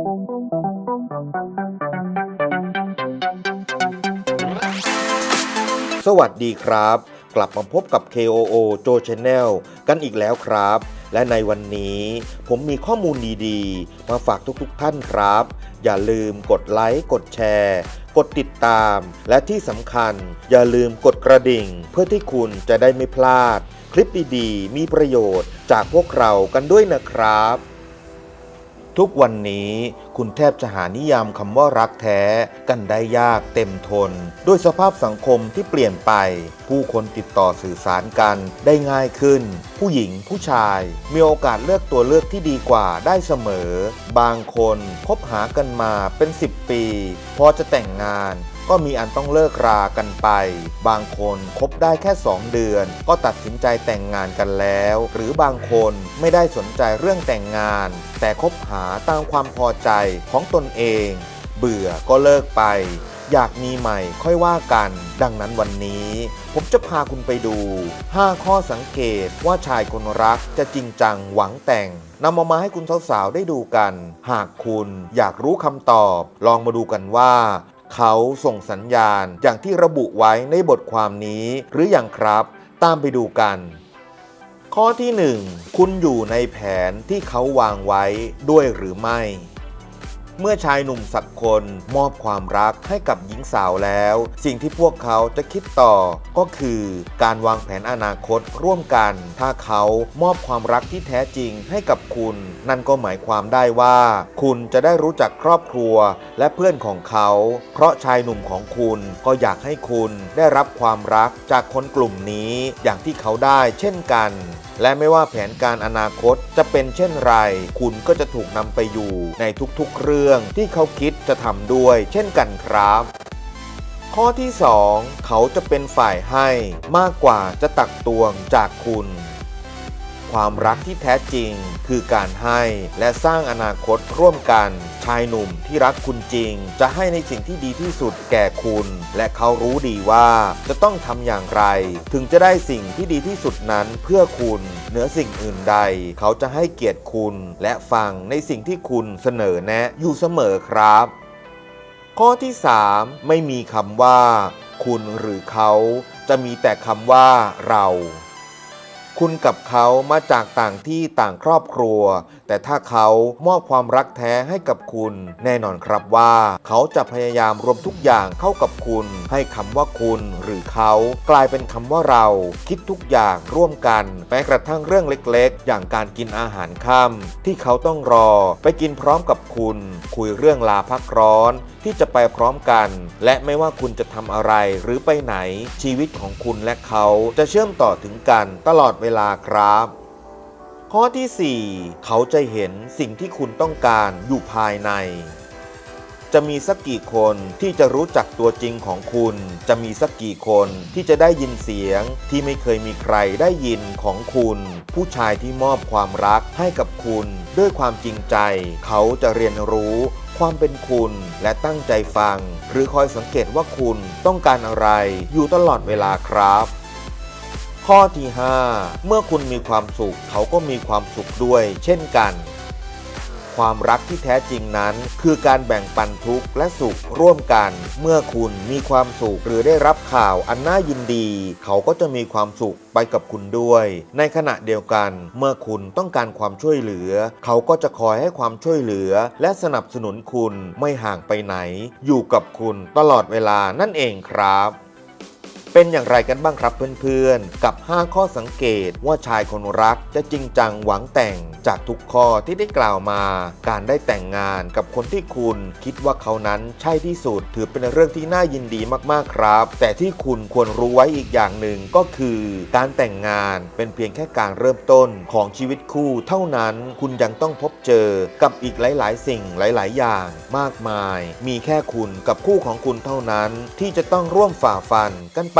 สวัสดีครับ กลับมาพบกับ KOO JO Channel กันอีกแล้วครับ และในวันนี้ผมมีข้อมูลดีๆ มาฝากทุกๆท่านครับ อย่าลืมกดไลค์ กดแชร์ กดติดตาม และที่สำคัญ อย่าลืมกดกระดิ่ง เพื่อที่คุณจะได้ไม่พลาด คลิปดีๆ มีประโยชน์จากพวกเรากันด้วยนะครับ ทุกวันนี้คุณแทบจะหานิยามคำว่ารักแท้กันได้ยากเต็มทน ด้วยสภาพสังคมที่เปลี่ยนไป ผู้คนติดต่อสื่อสารกันได้ง่ายขึ้น ผู้หญิงผู้ชาย มีโอกาสเลือกตัวเลือกที่ดีกว่าได้เสมอ บางคนคบหากันมาเป็น 10 ปี พอจะแต่งงาน ก็มีอันต้องเลิกรากันไป บางคนคบได้แค่ 2 เดือน ก็ตัดสินใจแต่งงานกันแล้ว หรือบางคนไม่ได้สนใจเรื่องแต่งงาน แต่คบหาตามความพอใจของตนเอง เบื่อก็เลิกไป อยากมีใหม่ค่อยว่ากัน ดังนั้นวันนี้ ผมจะพาคุณไปดู 5 ข้อสังเกตว่าชายคนรักจะจริงจังหวังแต่งนำมาให้คุณสาวๆ ได้ดูกัน หากคุณอยากรู้คำตอบ ลองมาดูกันว่า เขาส่งสัญญาณอย่างที่ระบุไว้ในบทความนี้หรืออย่างครับ ตามไปดูกัน ข้อที่ 1 คุณอยู่ในแผนที่เขาวางไว้ด้วยหรือไม่ เมื่อชายหนุ่มสักคนมอบความรักให้กับหญิงสาวแล้ว สิ่งที่พวกเขาจะคิดต่อก็คือการวางแผนอนาคตร่วมกัน ถ้าเขามอบความรักที่แท้จริงให้กับคุณ นั่นก็หมายความได้ว่า คุณจะได้รู้จักครอบครัวและเพื่อนของเขา เพราะชายหนุ่มของคุณก็อยากให้คุณได้รับความรักจากคนกลุ่มนี้อย่างที่เขาได้เช่นกัน และไม่ว่าแผนการอนาคตจะเป็นเช่นไร คุณก็จะถูกนำไปอยู่ในทุกๆเรื่องที่เขาคิดจะทำด้วย เช่นกันครับ ข้อที่ 2 เขาจะเป็นฝ่ายให้มากกว่าจะตักตวงจากคุณ ความรักที่แท้จริง คือการให้และสร้างอนาคตร่วมกัน ชายหนุ่มที่รักคุณจริง จะให้ในสิ่งที่ดีที่สุดแก่คุณ และเขารู้ดีว่าจะต้องทำอย่างไร ถึงจะได้สิ่งที่ดีที่สุดนั้นเพื่อคุณเหนือสิ่งอื่นใด เขาจะให้เกียรติคุณ และฟังในสิ่งที่คุณเสนอแนะอยู่เสมอครับ ข้อที่ 3 ไม่มีคำว่า คุณหรือเขา จะมีแต่คำว่าเรา คุณกับเขามาจากต่างที่ต่างครอบครัว แต่ถ้าเขามอบความรักแท้ให้กับคุณ แน่นอนครับว่า เขาจะพยายามรวมทุกอย่างเข้ากับคุณ ให้คำว่าคุณหรือเขากลายเป็นคำว่าเรา คิดทุกอย่างร่วมกัน แม้กระทั่งเรื่องเล็กๆ อย่างการกินอาหารค่ำที่เขาต้องรอ ไปกินพร้อมกับคุณ คุยเรื่องลาพักร้อนที่จะไปพร้อมกัน และไม่ว่าคุณจะทำอะไรหรือไปไหน ชีวิตของคุณและเขาจะเชื่อมต่อถึงกันตลอดเวลาครับ ข้อที่ 4 เขาจะเห็นสิ่งที่คุณต้องการอยู่ภายใน จะมีสักกี่คนที่จะรู้จักตัวจริงของคุณ จะมีสักกี่คนที่จะได้ยินเสียงที่ไม่เคยมีใครได้ยินของคุณ ผู้ชายที่มอบความรักให้กับคุณด้วยความจริงใจ เขาจะเรียนรู้ความเป็นคุณและตั้งใจฟัง หรือคอยสังเกตว่าคุณต้องการอะไรอยู่ตลอดเวลาครับ ข้อที่ 5 เมื่อคุณมีความสุข เขาก็มีความสุขด้วย เช่นกัน ความรักที่แท้จริงนั้น คือการแบ่งปันทุกข์และสุขร่วมกัน เมื่อคุณมีความสุขหรือได้รับข่าวอันน่ายินดี เขาก็จะมีความสุขไปกับคุณด้วย ในขณะเดียวกัน เมื่อคุณต้องการความช่วยเหลือ เขาก็จะคอยให้ความช่วยเหลือ และสนับสนุนคุณไม่ห่างไปไหน อยู่กับคุณตลอดเวลานั่นเองครับ เป็นอย่างไรกันบ้างครับเพื่อนๆ กับ 5 ข้อสังเกตว่าชายคนรักจะจริงจังหวังแต่งจากทุกข้อที่ได้กล่าวมา การได้แต่งงานกับคนที่คุณคิดว่าเขานั้นใช่ที่สุด ถือเป็นเรื่องที่น่ายินดีมากๆครับ แต่ที่คุณควรรู้ไว้อีกอย่างหนึ่งก็คือ การแต่งงานเป็นเพียงแค่การเริ่มต้นของชีวิตคู่เท่านั้นคุณยังต้องพบเจอกับอีกหลาย ๆ สิ่งหลาย ๆ อย่างมากมาย มีแค่คุณกับคู่ของคุณเท่านั้น ที่จะต้องร่วมฝ่าฟันกันไป